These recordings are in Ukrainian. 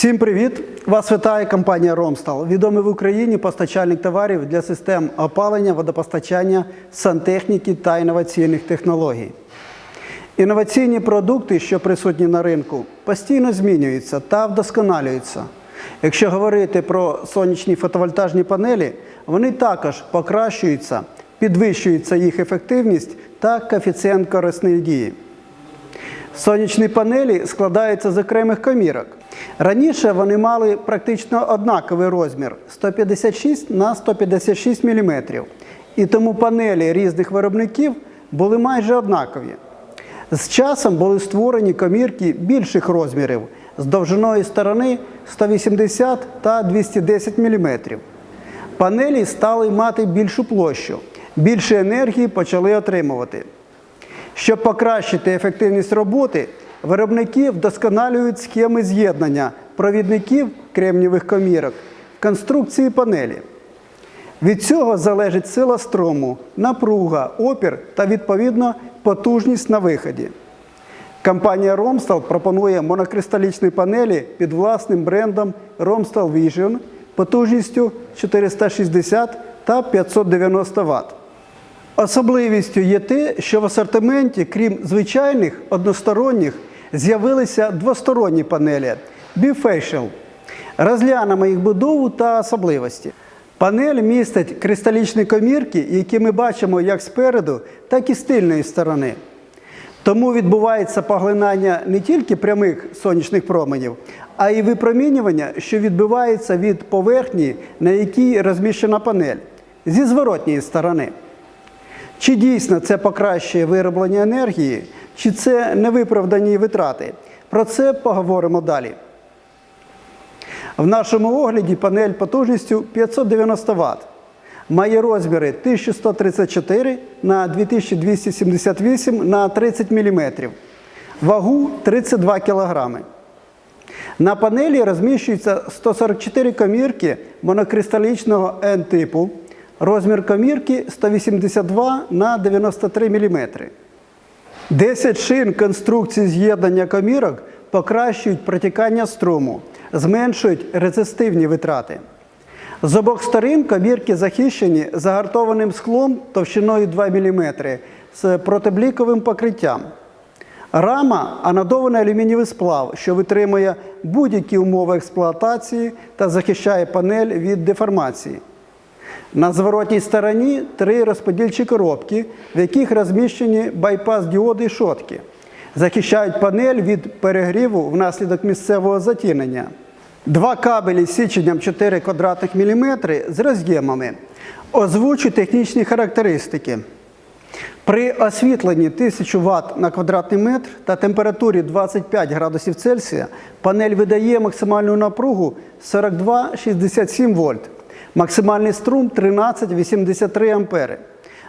Всім привіт! Вас вітає компанія Ромстал, відомий в Україні постачальник товарів для систем опалення, водопостачання, сантехніки та інноваційних технологій. Інноваційні продукти, що присутні на ринку, постійно змінюються та вдосконалюються. Якщо говорити про сонячні фотовольтажні панелі, вони також покращуються, підвищується їх ефективність та коефіцієнт корисної дії. Сонячні панелі складаються з окремих комірок. Раніше вони мали практично однаковий розмір 156 на 156 мм. І тому панелі різних виробників були майже однакові. З часом були створені комірки більших розмірів з довжиною сторони 180 та 210 мм. Панелі стали мати більшу площу, більше енергії почали отримувати. Щоб покращити ефективність роботи, виробники вдосконалюють схеми з'єднання провідників кремнівих комірок в конструкції панелі. Від цього залежить сила струму, напруга, опір та відповідно потужність на виході. Компанія Romstal пропонує монокристалічні панелі під власним брендом Romstal Vision потужністю 460 та 590 Вт. Особливістю є те, що в асортименті, крім звичайних односторонніх, з'явилися двосторонні панелі Bifacial. Розглянемо їх будову та особливості. Панель містить кристалічні комірки, які ми бачимо як спереду, так і з тильної сторони. Тому відбувається поглинання не тільки прямих сонячних променів, а й випромінювання, що відбувається від поверхні, на якій розміщена панель, зі зворотньої сторони. Чи дійсно це покращує вироблення енергії, чи це невиправдані витрати? Про це поговоримо далі. В нашому огляді панель потужністю 590 Вт. Має розміри 1134 на 2278 на 30 мм. Вагу 32 кг. На панелі розміщується 144 комірки монокристалічного N-типу. Розмір комірки 182 на 93 мм. 10 шин конструкції з'єднання комірок покращують протікання струму, зменшують резистивні витрати. З обох сторін комірки захищені загартованим склом товщиною 2 мм з протибліковим покриттям. Рама анодований алюмінієвий сплав, що витримує будь-які умови експлуатації та захищає панель від деформації. На зворотній стороні три розподільчі коробки, в яких розміщені байпас діоди і шотки. Захищають панель від перегріву внаслідок місцевого затінення. Два кабелі з січенням 4 квадратних міліметри з роз'ємами. Озвучу технічні характеристики. При освітленні 1000 Вт на квадратний метр та температурі 25 градусів Цельсія панель видає максимальну напругу 42,67 вольт. Максимальний струм 13,83 ампери.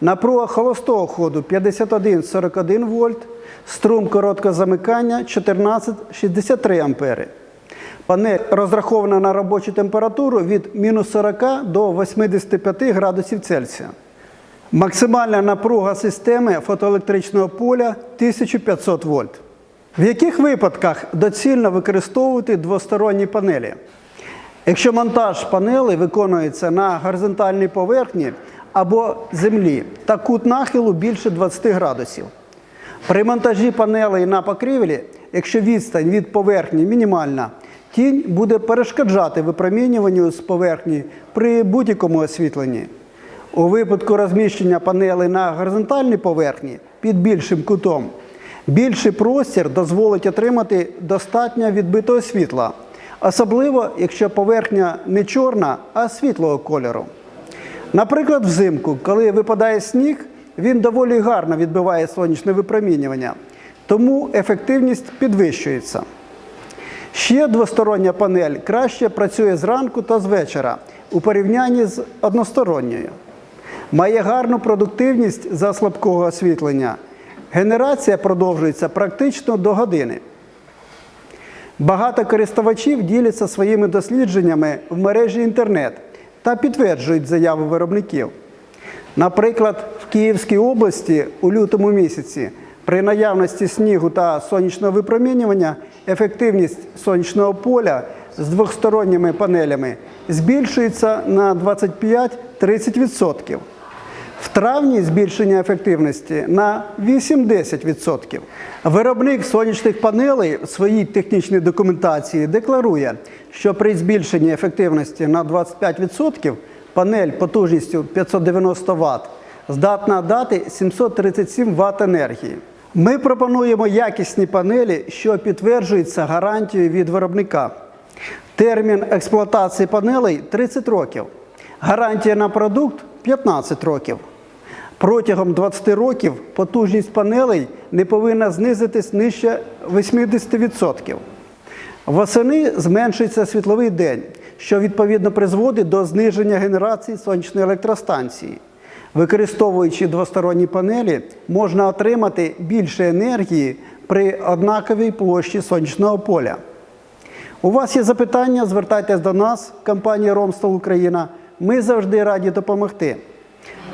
Напруга холостого ходу 51,41 вольт. Струм короткого замикання 14,63 ампери. Панель розрахована на робочу температуру від мінус 40 до 85 градусів Цельсія. Максимальна напруга системи фотоелектричного поля 1500 вольт. В яких випадках доцільно використовувати двосторонні панелі? Якщо монтаж панелей виконується на горизонтальній поверхні або землі та кут нахилу більше 20 градусів. При монтажі панелей на покрівлі, якщо відстань від поверхні мінімальна, тінь буде перешкоджати випромінюванню з поверхні при будь-якому освітленні. У випадку розміщення панелей на горизонтальній поверхні під більшим кутом, більший простір дозволить отримати достатньо відбитого світла, особливо якщо поверхня не чорна, а світлого кольору. Наприклад, взимку, коли випадає сніг, він доволі гарно відбиває сонячне випромінювання, тому ефективність підвищується. Ще двостороння панель краще працює зранку та з вечора у порівнянні з односторонньою. Має гарну продуктивність за слабкого освітлення. Генерація продовжується практично до години. Багато користувачів діляться своїми дослідженнями в мережі інтернет та підтверджують заяви виробників. Наприклад, в Київській області у лютому місяці при наявності снігу та сонячного випромінювання ефективність сонячного поля з двохсторонніми панелями збільшується на 25-30%. В травні збільшення ефективності на 8-10%. Виробник сонячних панелей в своїй технічній документації декларує, що при збільшенні ефективності на 25% панель потужністю 590 Вт здатна дати 737 Вт енергії. Ми пропонуємо якісні панелі, що підтверджуються гарантією від виробника. Термін експлуатації панелей 30 років. Гарантія на продукт 15 років. Протягом 20 років потужність панелей не повинна знизитись нижче 80%. Восени зменшується світловий день, що відповідно призводить до зниження генерації сонячної електростанції. Використовуючи двосторонні панелі, можна отримати більше енергії при однаковій площі сонячного поля. У вас є запитання, звертайтесь до нас, компанія Ромстол Україна. Ми завжди раді допомогти.